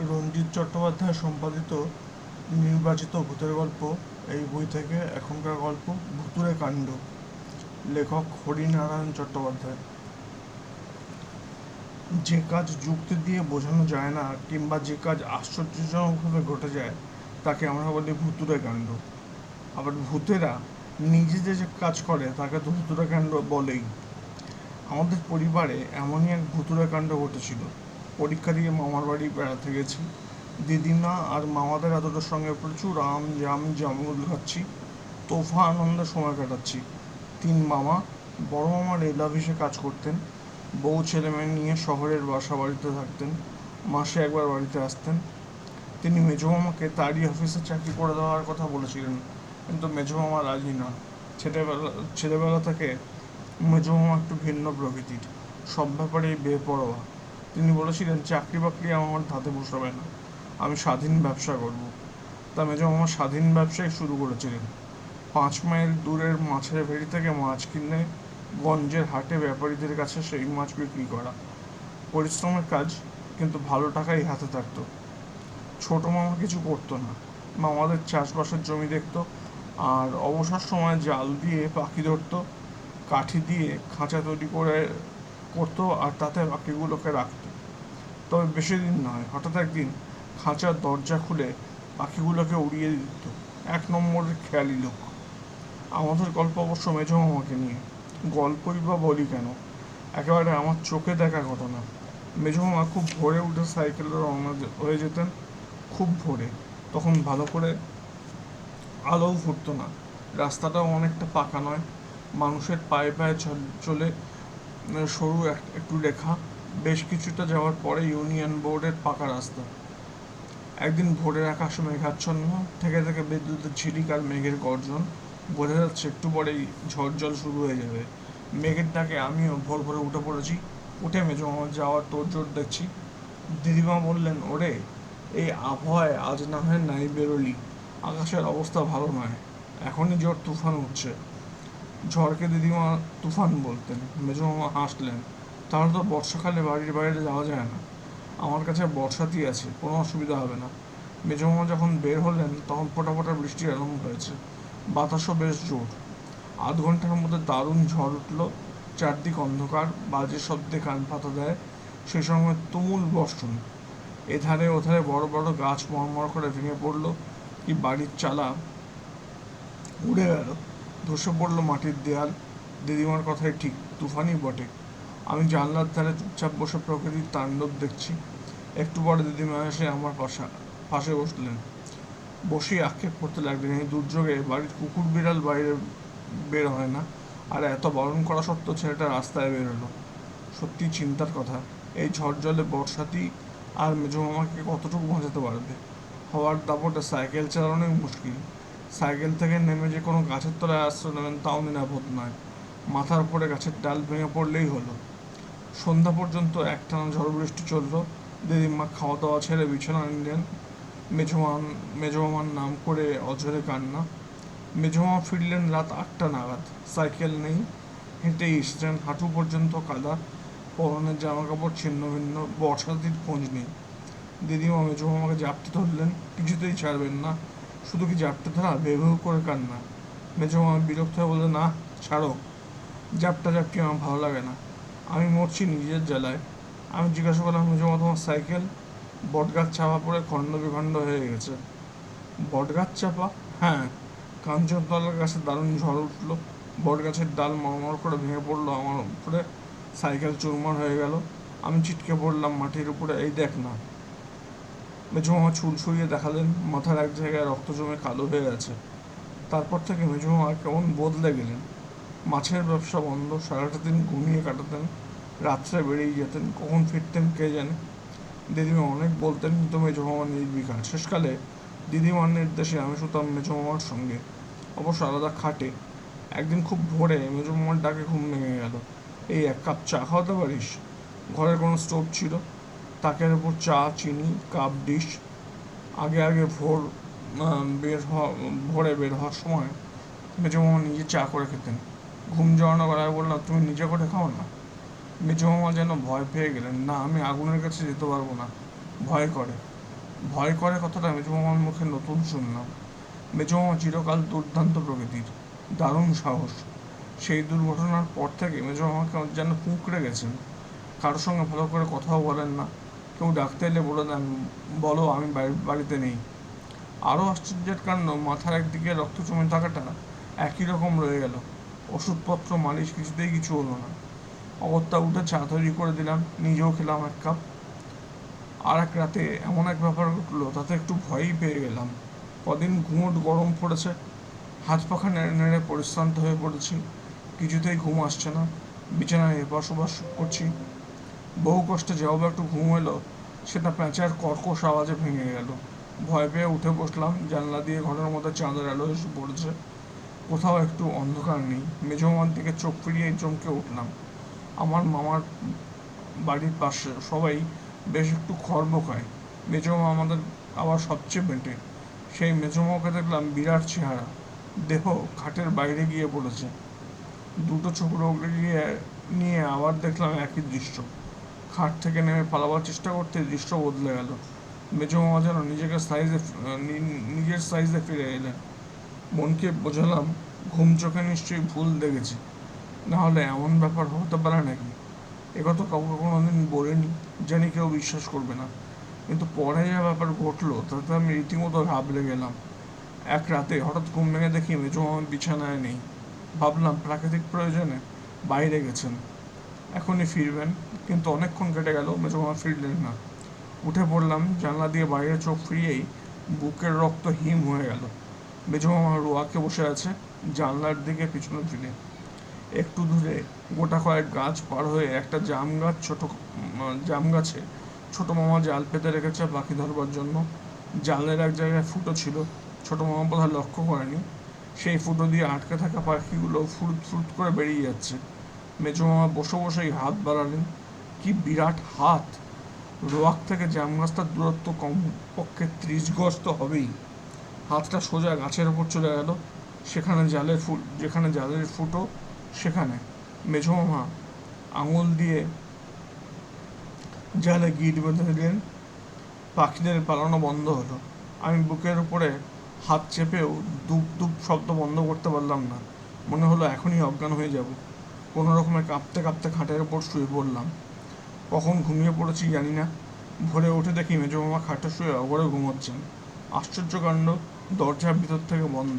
রঞ্জিত চট্টোপাধ্যায় সম্পাদিত নির্বাচিত ভূতের গল্প। এই বই থেকে এখনকার গল্প, ভুতুড়ে কাণ্ড। লেখক হরিনারায়ণ চট্টোপাধ্যায়। যে কাজ যুক্তি দিয়ে বোঝানো যায় না, কিংবা যে কাজ আশ্চর্যজনকভাবে ঘটে যায়, তাকে আমরা বলি ভুতুড়ে কাণ্ড। আবার ভূতেরা নিজেদের যে কাজ করে, তাকে তো ভুতুড়ে কাণ্ড বলেই। আমাদের পরিবারে এমনই এক ভুতুড়ে কাণ্ড ঘটেছিল। পরীক্ষা দিয়ে মামার বাড়ি বেড়াতে গেছি। দিদিমা আর মামাদের আদরের সঙ্গে প্রচুর আম জাম জামরুল খাচ্ছি, তোফা আনন্দে সময় কাটাচ্ছি। তিন মামা, বড় মামা রেল অফিসে কাজ করতেন, বউ ছেলে মেয়ে নিয়ে শহরের বাসা বাড়িতে থাকতেন, মাসে একবার বাড়িতে আসতেন। তিনি মেজো মামাকে তারই অফিসে চাকরি করে দেওয়ার কথা বলেছিলেন, কিন্তু মেজো মামা রাজি না। ছেলেবেলা ছেলেবেলা থেকে মেজো মামা একটু ভিন্ন প্রকৃতির, সব ব্যাপারেই বেপরোয়া। তিনি বলেছিলেন, চাকরি বাকরি আমার ধাতে বসাবে না। আমি স্বাধীন ব্যবসা করব। তা মেজো মামা স্বাধীন ব্যবসাই শুরু করেছিলেন। পাঁচ মাইল দূরের মাছের ভেড়ি থেকে মাছ কিনে গঞ্জের হাটে ব্যাপারীদের কাছে সেই মাছ বিক্রি করা। পরিশ্রমের কাজ, কিন্তু ভালো টাকাই হাতে থাকতো। ছোট মামা কিছু করতো না। মামাদের চাষবাসের জমি দেখতো আর অবসর সময় জাল দিয়ে পাখি ধরতো, কাঠি দিয়ে খাঁচা তৈরি করে করতো আর তাতে পাখিগুলোকে রাখতো। তবে বেশি দিন নয়, হঠাৎ একদিন খাঁচার দরজা খুলে পাখিগুলোকে উড়িয়ে দিত। এক নম্বরের খেয়ালি লোক। আমাদের গল্প অবশ্য মেজো মামাকে নিয়ে। গল্পই বা বলি কেন? একেবারে আমার চোখে দেখা ঘটনা মেজো মামা খুব ভোরে উঠে সাইকেলে রওনা হয়ে যেতেন। খুব ভোরে। তখন ভালো করে আলোও ফুটতো না। রাস্তাটাও অনেকটা পাকা নয়। মানুষের পায়ে পায়ে চল- সরু এক- একটু রেখা। বেশ কিছুটা যাওয়ার পরে ইউনিয়ন বোর্ডের পাকা রাস্তা। একদিন ভোরের আকাশে মেঘাচ্ছন্ন, থেকে থেকে বিদ্যুতের ঝিলিক আর মেঘের গর্জন। বোঝা যাচ্ছে একটু পরেই ঝড় জল শুরু হয়ে যাবে। মেঘের ডাকে আমিও ভোর ভোরে উঠে পড়েছি। উঠে মেজো মামার যাওয়ার তোড়জোড় দেখছি। দিদিমা বললেন, ওরে, এই আবহাওয়ায় আজ না হয় নাই বেরোলি। আকাশের অবস্থা ভালো নয়। এখনই জোর তুফান উঠছে। ঝড়কে দিদিমা তুফান বলতেন। মেজো মামা হাসলেন। তাহলে তো বর্ষাকালে বাড়ির বাইরে যাওয়া যায় না। আমার কাছে বর্ষাতি আছে, কোনো অসুবিধা হবে না। মেজো মামা যখন বের হলেন, তখন ফোটা ফোটা বৃষ্টি আরম্ভ হয়েছে। বাতাসও বেশ জোর। আধ ঘণ্টার মধ্যে দারুণ ঝড় উঠল। চারদিক অন্ধকার, বাজে শব্দে কান পাতা দেয়। সেই সময় তুমুল বর্ষণ। এধারে ওধারে বড় বড় গাছ মরমর করে ভেঙে পড়ল। কি বাড়ির চালা উড়ে গেল। ধসে পড়ল মাটির দেয়াল। দিদিমার কথাই ঠিক তুফানই বটে। আমি জানলার ধারে চুপচাপ বসে প্রকৃতির তাণ্ডব দেখছি। একটু পরে দিদিমা এসে আমার পাশা, পাশে বসলেন। বসেই আক্ষেপ করতে লাগলেন, এই দুর্যোগে বাড়ির কুকুর বিড়াল বাইরে বের হয় না, আর এত বারণ করা সত্ত্বেও ছেলেটা রাস্তায় বেরোলো সত্যি চিন্তার কথা, এই ঝড় জলে বর্ষাতি আর মেজো মামাকে কতটুকু বাঁচাতে পারবে? হওয়ার দাপটে সাইকেল চালানোই মুশকিল। সাইকেল থেকে নেমে যে কোনো গাছের তলায় আশ্রয় নেবেন তাও নিরাপদ নয়। মাথার উপরে গাছের ডাল ভেঙে পড়লেই হলো। সন্ধ্যা পর্যন্ত একটানা ঝড় বৃষ্টি চলল। দিদিমা খাওয়া দাওয়া ছেড়ে বিছানা নিলেন। মেজমান মেজমামার নাম করে অঝরে কান্না। মেজমা ফিরলেন রাত আটটা নাগাদ। সাইকেল নেই। হেঁটে এসেছেন হাঁটু পর্যন্ত কাদা। পরনের জামা কাপড় ছিন্ন ভিন্ন। বর্ষাতির খোঁজ নেই। দিদিমা মেজমামাকে জাপটে ধরলেন। কিছুতেই ছাড়বেন না। শুধু কি জাপটে ধরা? বেভেউ করে কান্না। মেজমা বিরক্ত হয়ে বললেন, না, ছাড়ো। জাপটা জাপটি আমার ভালো লাগে না। আমি মরছি নিজের জ্বালায়। আমি জিজ্ঞাসা করলাম মেজমা তোমার সাইকেল বটগাছ চাপা পড়ে খণ্ড বিখণ্ড হয়ে গেছে। বটগাছ চাপা হ্যাঁ কাঞ্চনতলার গাছে দারুণ ঝড় উঠল। বটগাছের ডাল মরমর করে ভেঙে পড়ল, আমার উপরে সাইকেল চুরমার হয়ে গেল। আমি ছিটকে পড়লাম মাটির উপরে। এই দেখ না। মেজমামা চুল সরিয়ে দেখালেন, মাথার এক জায়গায় রক্ত জমে কালো হয়ে আছে। তারপর থেকে মেজমামা কেমন বদলে গেলেন। মাছের ব্যবসা বন্ধ, সারাটা দিন ঘুমিয়ে কাটাতেন, রাত্রে বেরিয়ে যেতেন, কখন ফিরতেন কে জানে? দিদিমা অনেক বলতেন, কিন্তু মেজমামা নির্বিকার শেষকালে দিদিমার নির্দেশে আমি শুতাম মেজমামার সঙ্গে। অবশ্য আলাদা খাটে। একদিন খুব ভোরে মেজমামার ডাকে ঘুম ভেঙে গেল। এই এক কাপ চা খাওয়াতে পারিস? ঘরে কোনো স্টোভ ছিল? তাকের উপর চা, চিনি, কাপ, ডিশ? আগে আগে ভোর বের হওয়া, ভোরে বের হওয়ার সময় মেজমামা নিজে চা করে খেতেন। ঘুম জড়ানো গলায় বললাম তুমি নিজে করে খাও না। মেজমামা যেন ভয় পেয়ে গেলেন, না, আমি আগুনের কাছে যেতে পারব না। ভয় করে। ভয় করে কথাটা মেজো মামার মুখে নতুন শুনলাম। মেজো মামা চিরকাল দুর্দান্ত প্রকৃতির। দারুণ সাহস। সেই দুর্ঘটনার পর থেকে মেজো মামাকে যেন কুঁকড়ে গেছেন। কারোর সঙ্গে ভালো করে কথাও বলেন না। কেউ ডাকতে এলে বলে দেন, বলো, আমি বাড়ি- বাড়িতে নেই। আরও আশ্চর্যের কাণ্ড, মাথার একদিকে রক্ত জমে থাকাটা একই রকম রয়ে গেল। ওষুধপত্র, মালিশ কিছুতেই কিছু হলো না। অগত্যা উঠে চা তৈরি করে দিলাম, নিজেও খেলাম এক কাপ। আর এক রাতে এমন এক ব্যাপার ঘটলো, তাতে একটু ভয়ই পেয়ে গেলাম। কদিন ঘুমোট গরম পড়েছে, হাত পাখা নেড়ে নেড়ে পরিশ্রান্ত হয়ে পড়েছি, কিছুতেই ঘুম আসছে না। বিছানায় এপাশ ওপাশ করছি। বহু কষ্টে যাও একটু ঘুম এলো, সেটা প্যাঁচার কর্কশ আওয়াজে ভেঙে গেল। ভয় পেয়ে উঠে বসলাম, জানলা দিয়ে ঘরের মধ্যে চাঁদের আলো এসে পড়েছে। কোথাও একটু অন্ধকার নেই। মেজো মামার দিকে চোখ ফিরিয়ে চমকে উঠলাম। আমার মামার বাড়ির পাশে সবাই বেশ একটু খর্ব খায় মেজো মা আমাদের আবার সবচেয়ে বেটে। সেই মেজো মাকে দেখলাম বিরাট চেহারা। দেহ খাটের বাইরে গিয়ে পড়েছে দুটো চোখ রোগড়ে গিয়ে, নিয়ে আবার দেখলাম একই দৃশ্য। খাট থেকে নেমে পালাবার চেষ্টা করতে দৃশ্য বদলে গেল। মেজো মামা যেন নিজেকে সাইজে নিজের সাইজে ফিরে এলেন। মনকে বোঝালাম, ঘুম চোখে নিশ্চয়ই ভুল দেখেছি। নাহলে এমন ব্যাপার হতে পারে নাকি? একথা কাউকে কোনোদিন বলিনি, জানি কেউ বিশ্বাস করবে না। কিন্তু পরে যা ব্যাপার ঘটলো, তাতে আমি রীতিমতো ঘাবড়ে গেলাম এক রাতে হঠাৎ ঘুম ভেঙে দেখি মেজো মামা বিছানায় নেই। ভাবলাম প্রাকৃতিক প্রয়োজনে বাইরে গেছেন। এখনই ফিরবেন, কিন্তু অনেকক্ষণ কেটে গেল, মেজো মামা ফিরলেন না। উঠে পড়লাম, জানলা দিয়ে বাইরে চোখ ফিরিয়েই বুকের রক্ত হিম হয়ে গেল। মেজো মামা রোয়াকে বসে আছে জানলার দিকে পিছনে ফিরে। একটু দূরে গোটা কয়েক গাছ পার হয়ে একটা জাম গাছ ছোট জাম গাছে ছোট মামা জাল পেতে রেখেছে পাখি ধরবার জন্য। জালের এক জায়গায় ফুটো ছিল, ছোট মামা বোধহয় লক্ষ্য করেনি। সেই ফুটো দিয়ে আটকে থাকা পাখিগুলো ফুরুত ফুরুত করে বেরিয়ে যাচ্ছে। মেজো মামা বসে বসেই হাত বাড়ালেন, কি বিরাট হাত! রোয়াক থেকে জাম গাছটার দূরত্ব কম পক্ষে ত্রিশ গজ তো হবেই। হাতটা সোজা গাছের ওপর চলে গেল। সেখানে জালের ফুল, যেখানে জালের ফুটো, সেখানে মেঝো মামা আঙুল দিয়ে জালে গিট বেঁধে দিলেন। পাখিদের পালানো বন্ধ হলো। আমি বুকের উপরে হাত চেপেও দুপ দুপ শব্দ বন্ধ করতে পারলাম না। মনে হলো এখনই অজ্ঞান হয়ে যাব। কোনো রকমে কাঁপতে কাঁপতে খাটের ওপর শুয়ে পড়লাম। কখন ঘুমিয়ে পড়েছি জানি না। ভোরে উঠে দেখি মেজো মামা খাটে শুয়ে অগরে ঘুমোচ্ছেন। আশ্চর্য কাণ্ড দরজার ভিতর থেকে বন্ধ।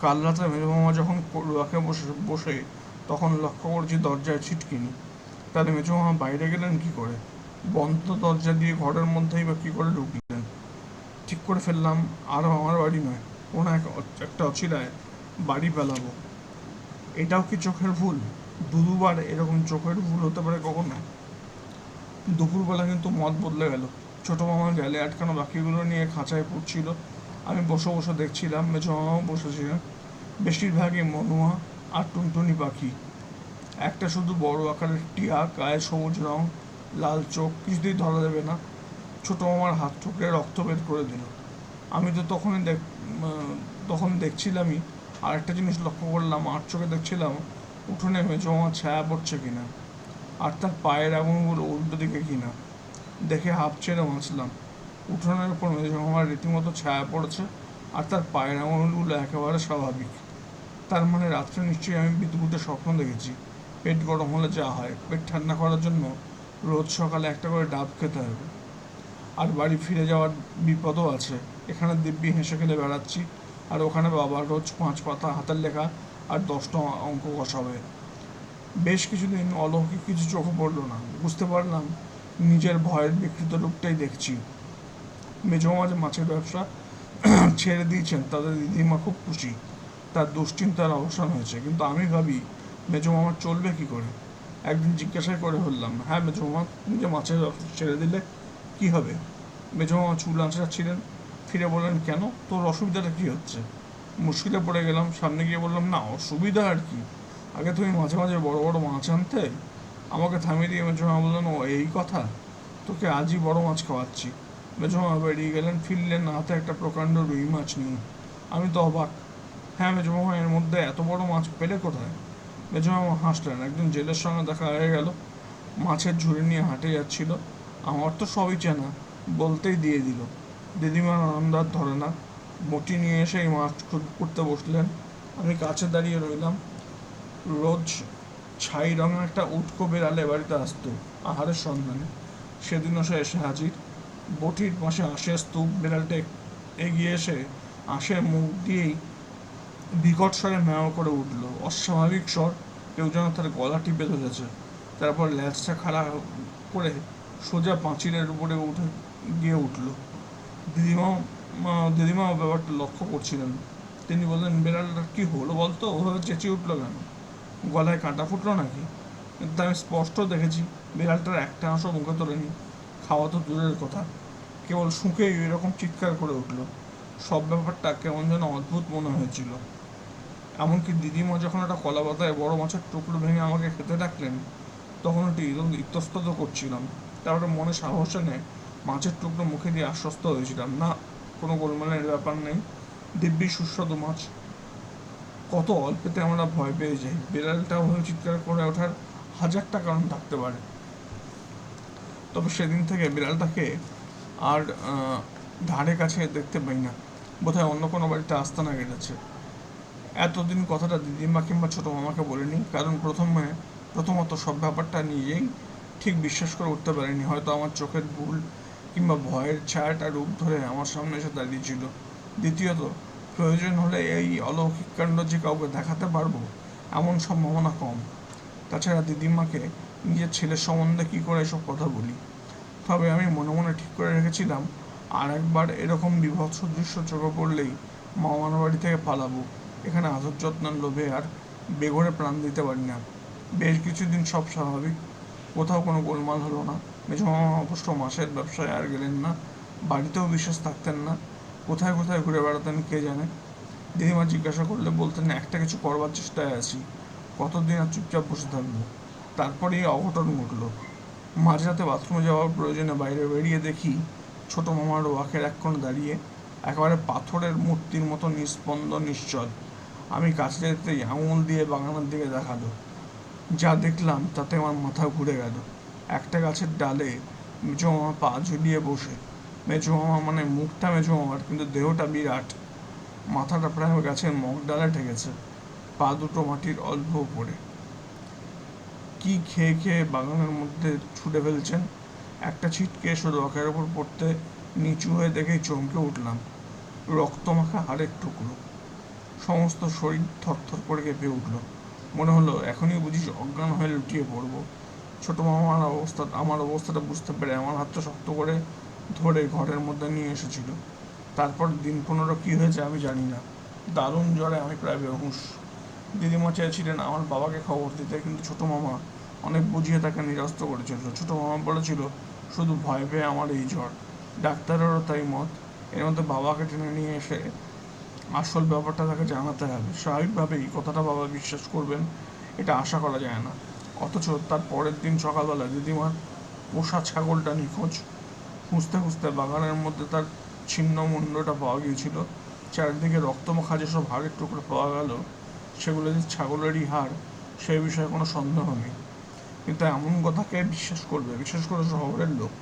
কাল রাতে মেজো মামা যখন রাখে বসে বসে, তখন লক্ষ্য করছি দরজায় ছিটকিনি। তাহলে মেজো মামা বাইরে গেলেন কি করে? বন্ধ দরজা দিয়ে ঘরের মধ্যেই বা কী করে ঢুকলেন? ঠিক করে ফেললাম, আর আমার বাড়ি নয়। কোনো এক একটা অচিলায় বাড়ি পেলাবো এটাও কি চোখের ভুল? দু দুবার এরকম চোখের ভুল হতে পারে কখনো? দুপুরবেলা কিন্তু মত বদলে গেল। ছোট মামার গেলে আটকানো বাকিগুলো নিয়ে খাঁচায় পড়ছিল। আমি বসে বসে দেখছিলাম মেজো মামাও বসেছিলেন। বেশিরভাগই মনুয়া আর টুনটুনি পাখি। একটা শুধু বড় আকারের টিয়া, গায়ে সবুজ রং, লাল চোখ, কিছুতেই ধরা দেবে না। ছোট মামার হাত ঠুকরে রক্ত বের করে দিল। আমি তো তখনই দেখ তখন দেখছিলামই। আর একটা জিনিস লক্ষ্য করলাম আর চোখে দেখছিলাম, উঠোনে মেজো মামার ছায়া পড়ছে কিনা, আর তার পায়ের আঙুলগুলো উল্টো দিকে কিনা। দেখে হাফ ছেড়ে বাঁচলাম উঠোনের উপর মামার রীতিমতো ছায়া পড়েছে আর তার পায়ের আঙুলগুলো একেবারে স্বাভাবিক। তার মানে রাত্রে নিশ্চয়ই আমি বিদ্যুতে স্বপ্ন দেখেছি। পেট গরম হলে যা হয়, পেট ঠান্ডা করার জন্য রোজ সকালে একটা করে ডাব খেতে হবে। আর বাড়ি ফিরে যাওয়ার বিপদও আছে। এখানে দিব্যি হেসে খেলে বেড়াচ্ছি আর ওখানে বাবা রোজ পাঁচ পাতা হাতের লেখা আর দশটা অঙ্ক কষাবে। বেশ কিছুদিন অলৌকিক কিছু চোখে পড়ল না। বুঝতে পারলাম নিজের ভয়ের বিকৃত রূপটাই দেখছি। মেজো মাঝে মাছের ব্যবসা ছেড়ে দিয়েছেন, তাদের দিদিমা খুব খুশি, তার দুশ্চিন্তার অবসান হয়েছে। কিন্তু আমি ভাবি, মেজো মামার চলবে কি করে? একদিন জিজ্ঞাসা করে বললাম হ্যাঁ মেজো মামা, তুমি যে মাছের ব্যবসা ছেড়ে দিলে, কি হবে? মেজো মামা চুল আঁচড়াচ্ছিলেন ফিরে বললেন, কেন? তোর অসুবিধাটা কি হচ্ছে? মুশকিলে পড়ে গেলাম, সামনে গিয়ে বললাম, না, অসুবিধা আর কি। আগে তুমি মাঝে মাঝে বড় বড় মাছ আনতে, আমাকে থামিয়ে দিয়ে মেজো মামা বললেন, ও, এই কথা? তোকে আজই বড় মাছ খাওয়াচ্ছি। মেজো মামা বেরিয়ে গেলেন ফিরলেন হাতে একটা প্রকাণ্ড রুই মাছ নিয়ে আমি তো অবাক হ্যাঁ মেজো মামা এর মধ্যে এত বড় মাছ পেলে কোথায় মেজো মামা হাসলেন একজন জেলের সঙ্গে দেখা হয়ে গেল মাছের ঝুড়ি নিয়ে হাঁটে যাচ্ছিল আমার তো সবই চেনা বলতেই দিয়ে দিল দিদিমার আর ধরে না বটি নিয়ে এসে এই মাছ করতে বসলেন আমি কাছে দাঁড়িয়ে রইলাম রোজ ছাই রঙের একটা উটকো বেড়ালে বাড়িতে আসতো আহারের সন্ধানে সেদিনও সে এসে হাজির বটির পাশে আঁশের স্তূপ বেড়ালটা এগিয়ে এসে আঁশের মুখ দিয়েই বিকট স্বরে ম্যাও করে উঠল। অস্বাভাবিক স্বর, কেউ যেন তার গলা টিপে ধরেছে। তারপর ল্যাচটা খাড়া করে সোজা পাঁচিলের উপরে উঠে গিয়ে উঠল। দিদিমা, মা- দিদিমাও ব্যাপারটা লক্ষ্য করছিলেন। তিনি বললেন বেড়ালটার কি হলো বলতো? ওভাবে চেঁচিয়ে উঠল কেন? গলায় কাঁটা ফুটলো নাকি? কিন্তু আমি স্পষ্ট দেখেছি, বিড়ালটার একটা অংশ মুখে তোলেনি। খাওয়া তো দূরের কথা। কেবল শুঁকেই এরকম চিৎকার করে উঠল। সব ব্যাপারটা কেমন যেন অদ্ভুত মনে হয়েছিল। এমনকি দিদিমা যখন একটা কলা পাতায় বড় মাছের টুকরো ভেঙে আমাকে খেতে ডাকলেন, তখন ইতস্ত- ইতস্তত করছিলাম। তারপরে মনে সাহস এনে মাছের টুকরো মুখে দিয়ে আশ্বস্ত হয়েছিলাম, না, কোনো গোলমালের ব্যাপার নেই। দিব্যি সুস্বাদু মাছ। কত অল্পেতে আমরা ভয় পেয়ে যাই বিড়ালটা ওভাবে চিৎকার করে ওঠার হাজারটা কারণ থাকতে পারে। তবে সেদিন থেকে বিড়ালটাকে আর ধারে কাছে দেখতে পাই না। বোধহয় অন্য কোনো বাড়িতে আস্তানা কেটেছে এতদিন কথাটা দিদিমা কিংবা ছোটো মামাকে বলিনি, কারণ প্রথমে, প্রথমত সব ব্যাপারটা নিজেই ঠিক বিশ্বাস করে উঠতে পারিনি। হয়তো আমার চোখের ভুল কিংবা ভয়ের ছায়াটা রূপ ধরে আমার সামনে এসে দাঁড়িয়েছিল। দ্বিতীয়ত, প্রয়োজন হলে এই অলৌকিক কাণ্ড যে কাউকে দেখাতে পারব, এমন সম্ভাবনা কম। তাছাড়া দিদিমাকে নিজের ছেলের সম্বন্ধে কী করে এসব কথা বলি? তবে আমি মনে মনে ঠিক করে রেখেছিলাম, আর একবার এরকম বিভৎস দৃশ্য চোখে পড়লেই মামার বাড়ি থেকে পালাবো। এখানে আদর যত্নের লোভে আর বেঘরে প্রাণ দিতে পারি না। বেশ কিছুদিন সব স্বাভাবিক। কোথাও কোনো গোলমাল হলো না। মেজমামা অবশ্য মাসের ব্যবসায় আর গেলেন না। বাড়িতেও বিশ্বাস থাকতেন না। কোথায় কোথায় ঘুরে বেড়াতেন কে জানে? দিদিমা জিজ্ঞাসা করলে বলতেন, একটা কিছু করবার চেষ্টায় আছি। কতদিন আর চুপচাপ বসে থাকব? তারপরেই অঘটন ঘটলো। মাঝরাতে বাথরুমে যাওয়ার প্রয়োজনে বাইরে বেরিয়ে দেখি ছোট মামার ওয়াকের এক কোণে দাঁড়িয়ে একেবারে পাথরের মূর্তির মতো নিস্পন্দ নিশ্চল। আমি কাছে যেতেই আঙুল দিয়ে বাগানের দিকে দেখাল। যা দেখলাম তাতে আমার মাথা ঘুরে গেল। একটা গাছের ডালে মেজো মামা পা ঝুলিয়ে বসে। মেজো মামা মানে মুখটা মেজো মামার, কিন্তু দেহটা বিরাট। মাথাটা প্রায় গাছের মগ ডালে ঠেকেছে। পা দুটো মাটির অল্প উপরে। কি খেয়ে খেয়ে বাগানের মধ্যে ছুটে ফেলছেন? একটা ছিটকে এসে রকের ওপর পড়তে নিচু হয়ে দেখেই চমকে উঠলাম। রক্তমাখা হাড়ের টুকরো। সমস্ত শরীর থরথর করে কেঁপে উঠল। মনে হলো, এখনই বুঝিস অজ্ঞান হয়ে লুটিয়ে পড়ব। ছোট মামার অবস্থা, আমার অবস্থাটা বুঝতে পেরে আমার হাতটা শক্ত করে ধরে ঘরের মধ্যে নিয়ে এসেছিল। তারপর দিন পনেরো কী হয়েছে আমি জানি না। দারুণ জ্বরে আমি প্রায় বেহুশ। দিদিমা চেয়েছিলেন আমার বাবাকে খবর দিতে, কিন্তু ছোট মামা অনেক বুঝিয়ে তাকে নিরস্ত করেছিল। ছোট মামা বলেছিল, শুধু ভয় পেয়ে আমার এই জ্বর। ডাক্তারেরও তাই মত। এর মধ্যে বাবাকে টেনে নিয়ে এসে আসল ব্যাপারটা তাকে জানাতে হবে। স্বাভাবিকভাবেই কথাটা বাবা বিশ্বাস করবেন, এটা আশা করা যায় না। অথচ তার পরের দিন সকালবেলা দিদিমার পোষা ছাগলটা নিখোঁজ। খুঁজতে খুঁজতে বাগানের মধ্যে তার ছিন্ন মুন্ডটা পাওয়া গিয়েছিল। চারিদিকে রক্তমাখা যেসব হাড়ের টুকরো পাওয়া গেল। সেগুলো যে ছাগলেরই হার সেই বিষয়ে কোনো সন্দেহ নেই। কিন্তু এমন কথাকে বিশ্বাস করবে বিশেষ করে শহরের লোক।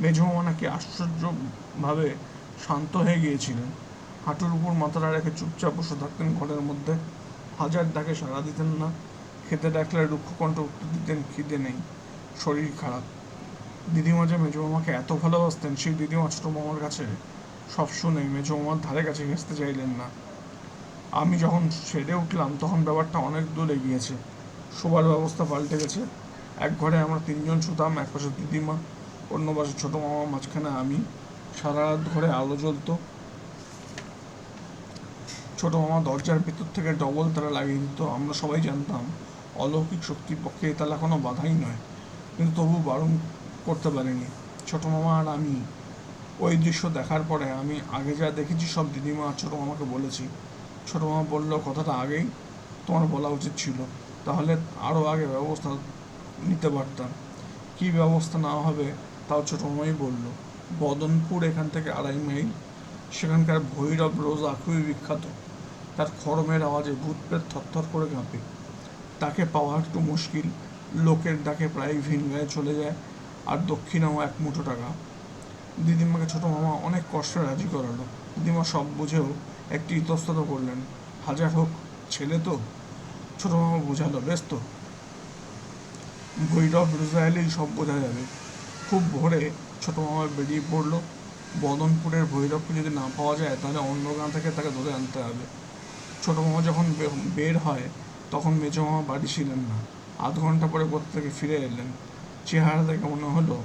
মেজমামা নাকি আশ্চর্যভাবে শান্ত হয়ে গিয়েছিলেন। হাঁটুর উপর মাথাটা রেখে চুপচাপ বসে থাকতেন ঘরের মধ্যে। হাজার ডাকে সাড়া দিতেন না, খেতে ডাকলে রুক্ষ কণ্ঠ উত্তর দিতেন, খিদে নেই, শরীর খারাপ। দিদিমা যে মেজমামাকে এত ভালোবাসতেন, সেই দিদিমা ছোটো মামার কাছে সব শুনে মেজমামার ধারে কাছে ঘেঁচতে চাইলেন না। আমি যখন সেরে উঠলাম, তখন ব্যাপারটা অনেক দূর এগিয়েছে। শোবার ব্যবস্থা পাল্টে গেছে। এক ঘরে আমরা তিনজন শুতাম, এক পাশে দিদিমা, অন্য পাশে ছোটো মামা, মাঝখানে আমি। সারা রাত ঘরে আলো জ্বলতো। ছোট মামা দরজার ভিতর থেকে ডবল তারা লাগিয়ে দিত, আমরা সবাই জানতাম, অলৌকিক শক্তির পক্ষে তালা কোনো বাধাই নয়। কিন্তু তবু বারণ করতে পারিনি। ছোট মামা আর আমি। ওই দৃশ্য দেখার পরে আমি আগে যা দেখেছি, সব দিদিমা আর ছোটো মামাকে বলেছি। ছোট মামা বলল, কথাটা আগেই তোমার বলা উচিত ছিল। তাহলে আরও আগে ব্যবস্থা নিতে পারতাম। কী ব্যবস্থা না হবে তাও ছোট মামাই বলল। বদনপুর এখান থেকে আড়াই মাইল। সেখানকার ভৈরব রোজা খুবই বিখ্যাত। তার খরমের আওয়াজে ভূত প্রেত থরথর করে কাঁপে। তাকে পাওয়া একটু মুশকিল। লোকের ডাকে প্রায় ভিন গায়ে চলে যায় আর দক্ষিণেও এক মুঠো টাকা। দিদিমাকে ছোট মামা অনেক কষ্টে রাজি করালো। দিদিমা সব বুঝেও একটি ইতস্তত করলেন। হাজার হোক, ছেলে তো। ছোট মামা বোঝালো বেশ তো। ভৈরব রোজা এলেই সব বোঝা যাবে। খুব ভোরে ছোট মামা বেরিয়ে পড়ল। বদনপুরের ভৈরবকে যদি না পাওয়া যায়, তাহলে অন্য গাঁ থেকে তাকে ধরে আনতে হবে। ছোট মামা যখন বের হয়, তখন মেজো মামা বাড়ি ছিলেন না। আধ ঘণ্টা পরে থেকে ফিরে এলেন। চেহারা দেখে মনে হলো,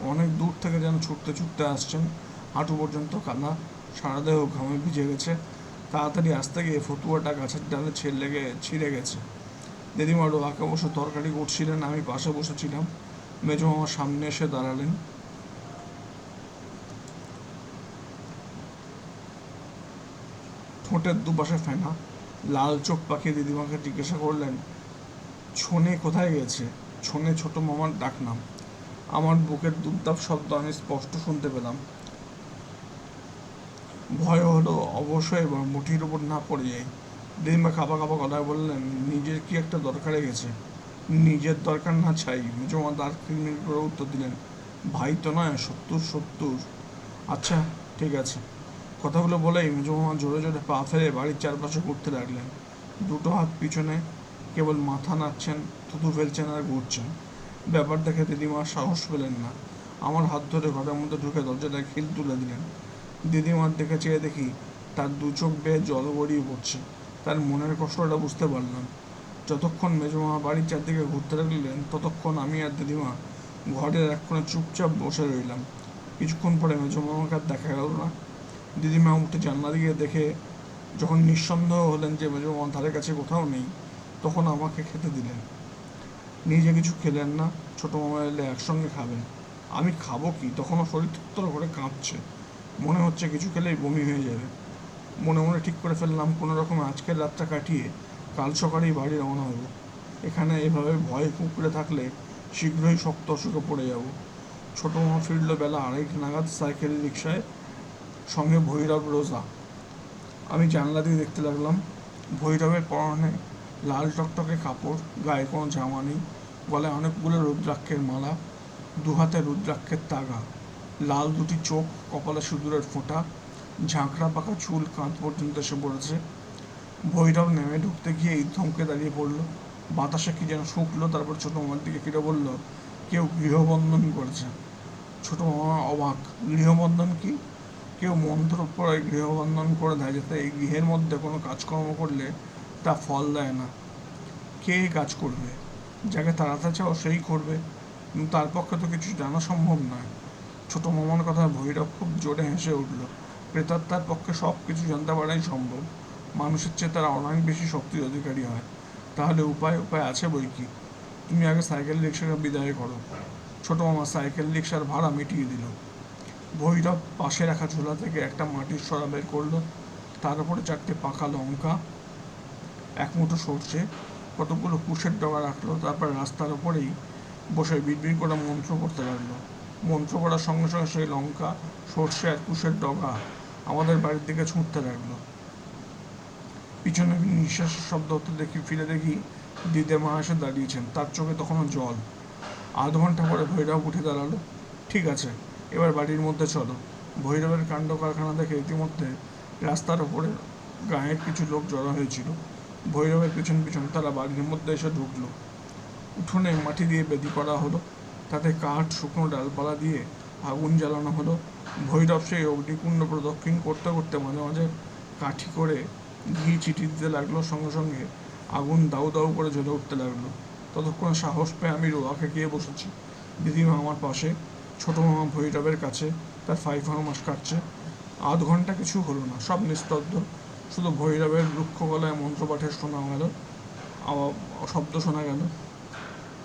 অনেক দূর থেকে যেন ছুটতে ছুটতে আসছেন। হাঁটু পর্যন্ত কাদা। সারা দেহ ঘামে ভিজে গেছে। তাড়াতাড়ি আসতে গিয়ে ফতুয়াটা গাছের ডালে ছেড়ে লেগে ছিঁড়ে গেছে। দিদিমা রোয়াকে বসে তরকারি করছিলেন, আমি পাশে বসেছিলাম। মেজো মামার সামনে এসে দাঁড়ালেন। ঠোঁটের দুপাশে ফেনা। লাল চোখ পাকিয়ে দিদিমাকে জিজ্ঞাসা করলেন, ছনে কোথায় গেছে? ছনে ছোট মামার ডাকনাম। আমার বুকের দুপদাপ শব্দ আমি স্পষ্ট শুনতে পেলাম। ভয় হলো, অবশ্যই এবার মুঠির উপর না পড়ে যাই দিদিমা খাপা খাপা কথায় বললেন, নিজের কি একটা দরকারে গেছে? নিজের দরকার না চাই মেজমা তার ক্রিমির করে উত্তর দিলেন, ভাই তো নয়, সত্তর সত্তর। আচ্ছা ঠিক আছে। কথাগুলো বলেই মেজমা জোরে জোরে পা ফেলে বাড়ির চারপাশে ঘুরতে লাগলেন। দুটো হাত পিছনে কেবল মাথা নাড়ছেন থুতু ফেলছেন আর ঘুরছেন। ব্যাপার দেখে দিদিমা সাহস পেলেন না। আমার হাত ধরে ঘরের মধ্যে ঢুকে দরজাটা খিল তুলে দিলেন। দিদিমার দিকে চেয়ে দেখি তার দু চোখ বেয়ে জল গড়িয়ে পড়ছে। তার মনের কষ্টটা বুঝতে পারলাম। যতক্ষণ মেজমা বাড়ির চারদিকে ঘুরতে লাগলেন, ততক্ষণ আমি আর দিদিমা ঘরের এক কোণে চুপচাপ বসে রইলাম। কিছুক্ষণ পরে মেজমামাকে আর দেখা গেল না। দিদিমা উঠে জানলা দিয়ে দেখে যখন নিঃসন্দেহ হলেন যে মেজমা ধারে কাছে কোথাও নেই, তখন আমাকে খেতে দিলেন। নিজে কিছু খেলেন না, ছোটো মামা এলে একসঙ্গে খাবেন। আমি খাব কি? তখনও শরীর থরথর করে কাঁপছে। মনে হচ্ছে কিছু খেলেই বমি হয়ে যাবে। মনে মনে ঠিক করে ফেললাম, কোনো রকমে আজকের রাতটা কাটিয়ে কাল সকালেই বাড়ি রওনা হব। এখানে এভাবে ভয়ে কুঁকড়ে থাকলে শীঘ্রই শক্ত অসুখে পড়ে যাব। ছোটো মামা ফিরল বেলা আড়াইটে নাগাদ সাইকেল রিক্সায় সঙ্গে ভৈরব, রোজা। আমি জানলা দিয়ে দেখতে লাগলাম, ভৈরবের পরনে লাল টকটকে কাপড়, গায়ে কোনো জামা নেই, গলায় অনেকগুলো রুদ্রাক্ষের মালা দু হাতে রুদ্রাক্ষের তাগা। লাল দুটি চোখ, কপালে সিঁদুরের ফোঁটা, ঝাঁকড়া পাকা চুল, কাঁধ পর্যন্ত এসে পড়েছে। ভৈরব নেমে ঢুকতে গিয়ে এই থমকে দাঁড়িয়ে পড়ল। বাতাসে কি যেন শুকলো, তারপর ছোটো মামার দিকে ফিরে বলল, কেউ গৃহবন্ধন করেছে। ছোটো মামা অবাক, গৃহবন্ধন কি? কেউ মন্ত্র পড়ে গৃহবন্ধন করে দেয়, যাতে এই গৃহের মধ্যে কোনো কাজকর্ম করলে তা ফল দেয় না। কে কাজ করবে? যাকে তাড়াতে চাও সেই করবে। কিন্তু তার পক্ষে তো কিছু জানা সম্ভব নয়। ছোট মামার কথা ভৈরব খুব জোরে হেসে উঠল। প্রেতাত্মার পক্ষে সব কিছু জানতে পারাই সম্ভব। মানুষের চেয়ে তারা অনেক বেশি শক্তির অধিকারী হয়। তাহলে উপায় উপায় আছে বই কি? তুমি আগে সাইকেল রিক্সাকে বিদায় করো। ছোট মামা সাইকেল রিক্সার ভাড়া মিটিয়ে দিল। ভৈরব পাশে রাখা ঝোলা থেকে একটা মাটির সরা বের করল। তার উপরে চারটে পাকা লঙ্কা, এক মুঠো সর্ষে, কতগুলো কুশের ডগা রাখল। তারপর রাস্তার ওপরেই বসে বিড়বিড় করে মন্ত্র করতে লাগল। মন্ত্র করার সঙ্গে সঙ্গে সেই লঙ্কা, সর্ষে আর কুশের ডগা আমাদের বাড়ির দিকে ছুঁড়তে লাগল। পিছনে নিঃশ্বাসের শব্দ হতে দেখি, ফিরে দেখি দিদে মা এসে দাঁড়িয়েছেন। তার চোখে তখনও জল। আধ ঘণ্টা পরে ভৈরব উঠে দাঁড়াল। ঠিক আছে, এবার বাড়ির মধ্যে চলো। ভৈরবের কাণ্ড কারখানা দেখে ইতিমধ্যে রাস্তার ওপরে গাঁয়ের কিছু লোক জড়ো হয়েছিল। ভৈরবের পিছন পিছন তারা বাড়ির মধ্যে এসে ঢুকলো। উঠোনে মাটি দিয়ে বেদি করা হলো। তাতে কাঠ, শুকনো ডালপালা দিয়ে আগুন জ্বালানো হলো। ভৈরব সেই অগ্নিকুণ্ড প্রদক্ষিণ করতে করতে মাঝে মাঝে কাঠি করে ঘি ছিটি দিতে লাগল, সঙ্গে সঙ্গে আগুন দাউ দাউ করে জ্বলে উঠতে লাগল। ততক্ষণ সাহস পেয়ে আমি রোয়াকে গিয়ে বসেছি। দিদিমা আমার পাশে, ছোট মামা ভৈরবের কাছে, তার ফাইভ মাস কাটছে। আধ ঘণ্টা কিছু হলো না, সব নিস্তব্ধ। শুধু ভৈরবের রুক্ষ গলায় মন্ত্রপাঠের শোনা গেল শব্দ শোনা গেল।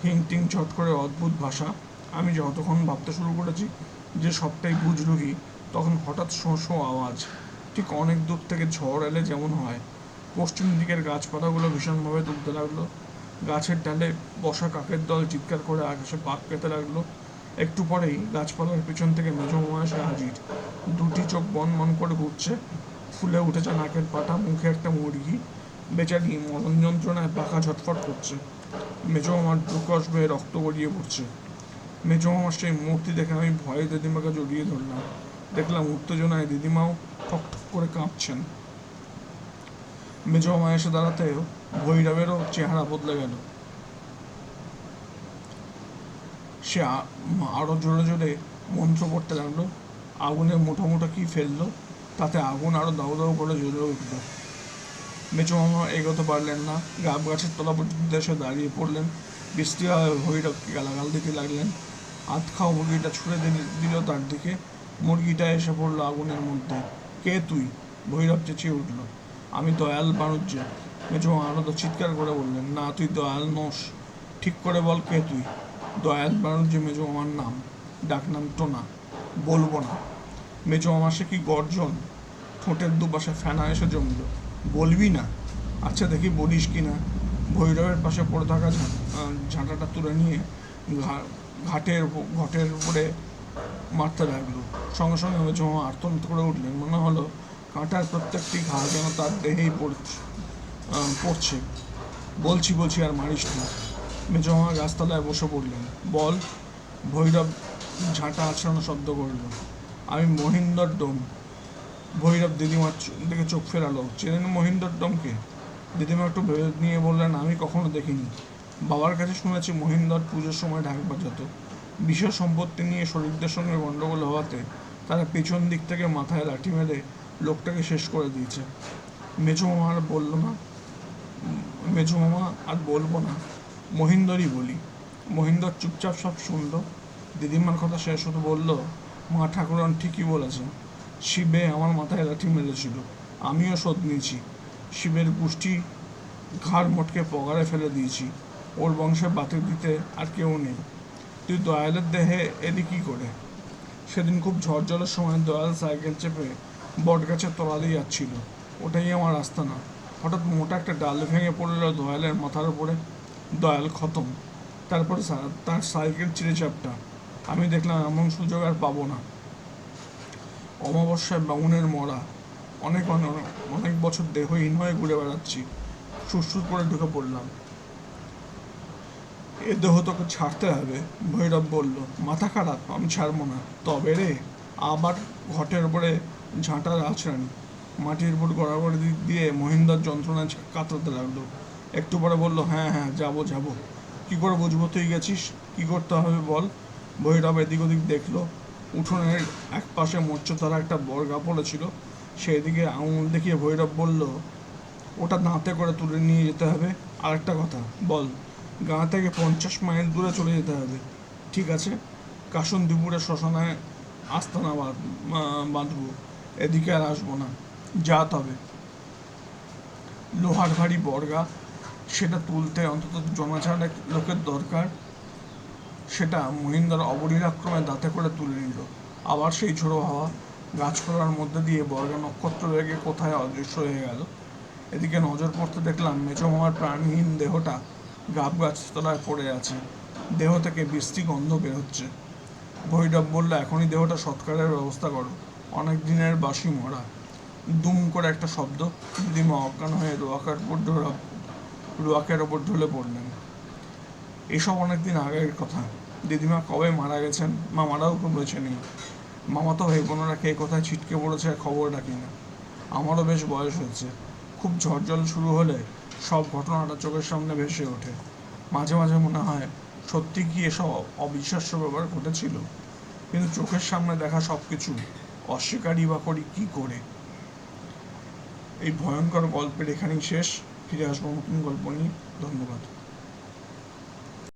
হিং টিং চট করে অদ্ভুত ভাষা। আমি যতক্ষণ ভাবতে শুরু করেছি যে সবটাই বুঝলো কি তখন হঠাৎ শোঁ শোঁ আওয়াজ। ঠিক অনেক দূর থেকে ঝড় এলে যেমন হয়। পশ্চিম দিকের গাছপালাগুলো ভীষণভাবে দুলতে লাগল। গাছের ডালে বসা কাকের দল চিৎকার করে আকাশে পাক পেতে লাগল। একটু পরেই গাছপালার পিছন থেকে মেজো এসে হাজির। দুটি চোখ বন মন করে ঘুরছে। ফুলে উঠেছে নাকের পাটা, মুখে একটা মুরগি। বেচারি মরণ যন্ত্রণায় পাখা ঝটফট করছে। মেজো আমার প্রকশ বেয়ে রক্ত গড়িয়ে পড়ছে। মেজো মামার সেই মূর্তি দেখে আমি ভয়ে দিদিমাকে জড়িয়ে ধরলাম। দেখলাম উত্তেজনায় দিদিমাও ঠক ঠক করে কাঁপছেন। মেজো মামা এসে দাঁড়াতেও ভৈরবেরও চেহারা বদলে গেল। সে আরও জোরে জোরে মন্ত্র পড়তে লাগল। আগুনে মুঠো মুঠো কি ফেলল, তাতে আগুন আরও দাউ দাউ করে জ্বলে উঠল। মেচো মামা এগোতে পারলেন না। গাব গাছের তলা পর্যন্ত এসে দাঁড়িয়ে পড়লেন। বৃষ্টি ভৈরবকে গালাগাল দিতে লাগলেন। হাত খাওয়া মুরগিটা ছুঁড়ে দিল- তার দিকে। মুরগিটা এসে পড়ল আগুনের মধ্যে। কে তুই? ভৈরব চেঁচিয়ে উঠল। আমি দয়াল বাণুজ্য। আরও তো চিৎকার করে বললেন, না, তুই দয়াল নস। ঠিক করে বল কে তুই? দয়াল বাণুজ্য মেজো মামার নাম ডাকনাম টোনা। বলব না। মেজো মামা সে কি গর্জন? ঠোঁটের দুপাশে ফেনা এসে জমল। বলবি না? আচ্ছা দেখি বলিস কি না ভৈরবের পাশে পড়ে থাকা ঝাঁটাটা তুলে নিয়ে ঘাটের ঘটের উপরে মারতে লাগল। সঙ্গে সঙ্গে মেজো মামা আর্তনাদ করে উঠলেন। মনে হলো কাঁটার প্রত্যেকটি ঘা যেন তার দেহেই পড়ছে পড়ছে। বলছি বলছি, আর মারিস না। মেজো মামা গাছতলায় বসে পড়লেন। বল। ভৈরব ঝাঁটা আছড়ানো শব্দ করল। আমি মহিন্দর ডোম। ভৈরব দিদিমার দিকে চোখ ফেরালো। চেনেন মহিন্দর ডোমকে দিদিমা একটু ভেবে নিয়ে বললেন, আমি কখনো দেখিনি। বাবার কাছে শুনেছি, মহিন্দর পুজোর সময় ঢাক বাজাতো। বিশেষ সম্পত্তি নিয়ে শরীরদের সঙ্গে গন্ডগোল হওয়াতে তারা পেছন দিক থেকে মাথায় লাঠি মেরে লোকটাকে শেষ করে দিয়েছে। মেজো মামা আর বলল না। মেজো মামা আর বলব না। মহিন্দরই বলি। মহিন্দর চুপচাপ সব শুনল। দিদিমার কথা শেষ হতে বলল, মা ঠাকুরান ঠিকই বলেছেন। শিবে আমার মাথায় লাঠি মেরেছিল আমিও শোধ নিয়েছি। শিবের গোষ্ঠী ঘাড় মোটকে পগারে ফেলে দিয়েছি। ওর বংশে বাতি দিতে আর কেউ নেই। তুই দয়ালের দেহে এলি কী করে? সেদিন খুব ঝড় সময় দয়াল সাইকেল চেপে বট গাছের তলা দিয়ে যাচ্ছিল। ওটাই আমার রাস্তা না। হঠাৎ মোটা একটা ডাল ভেঙে পড়ল দয়ালের মাথার উপরে। দয়াল খতম। তারপরে তার সাইকেল চিড়ে চাপটা আমি দেখলাম এমন সুযোগ আর পাবো না। অমাবস্যায় বামুনের মরা। অনেক অনেক বছর দেহহীন হয়ে ঘুরে বেড়াচ্ছি, সুরসুর করে ঢুকে পড়লাম। এ দেহ তোকে ছাড়তে হবে, ভৈরব বলল। মাথা খারাপ, আমি ছাড়বো না। তবে রে, আবার ঘটের উপরে ঝাঁটার আছড়ানি। মাটির উপর গড়াগড়ি দিয়ে মহিন্দার যন্ত্রণায় ছা- কাতরাতে লাগল। একটু পরে বলল হ্যাঁ হ্যাঁ যাব যাব। কি করে বুঝব? তুই গেছিস? কি করতে হবে বল? ভৈরব এদিক ওদিক দেখল। উঠোনের এক পাশে মোর্চতারা একটা বর্গা পড়েছিল, সেদিকে আঙুল দেখিয়ে ভৈরব বলল, ওটা দাঁতে করে তুলে নিয়ে যেতে হবে। আর একটা কথা, বল, গাঁ থেকে পঞ্চাশ মাইল দূরে চলে যেতে হবে। ঠিক আছে কাশন দুপুরে শ্মশানায় আস্তানা বাঁধবো, এদিকে আর আসব না। যা তবে। লোহার ভারী বর্গা, সেটা তুলতে অন্তত জমাছাড়া লোকের দরকার। সেটা মহিন্দার অবলীলাক্রমে দাঁতে করে তুলে নিল। আবার সেই ঝোড়ো হাওয়া গাছপালার মধ্যে দিয়ে বর্গা নক্ষত্র বেগে কোথায় অদৃশ্য হয়ে গেল। এদিকে নজর পড়তে দেখলাম মেচো মামার প্রাণহীন দেহটা গাব গাছতলায় পড়ে আছে। দেহ থেকে বৃষ্টি গন্ধ বেরোচ্ছে ভৈরব বলল, এখনই দেহটা সৎকারের ব্যবস্থা করো। অনেক দিনের বাসি মরা। দুম করে একটা শব্দ। দিদিমা অজ্ঞান হয়ে রোয়াকার উপর রোয়াকের ওপর ঢলে পড়লেন। এসব অনেকদিন আগের কথা। দিদিমা কবে মারা গেছেন, মামারাও বেছে নেই। মামা তো ভাই বোনেরা কে কোথায় ছিটকে পড়েছে খবর রাখি না। আমারও বেশ বয়স হয়েছে। খুব ঝড় জল শুরু হলে সব ঘটনাটা চোখের সামনে ভেসে ওঠে। মাঝে মাঝে মনে হয়, সত্যি কি এসব অবিশ্বাস্য ব্যাপার ঘটেছিল? কিন্তু চোখের সামনে দেখা সব কিছু অস্বীকারই বা করি কি করে? এই ভয়ঙ্কর গল্পের এখানেই শেষ। ফিরে আসব নতুন গল্প নিয়ে। ধন্যবাদ।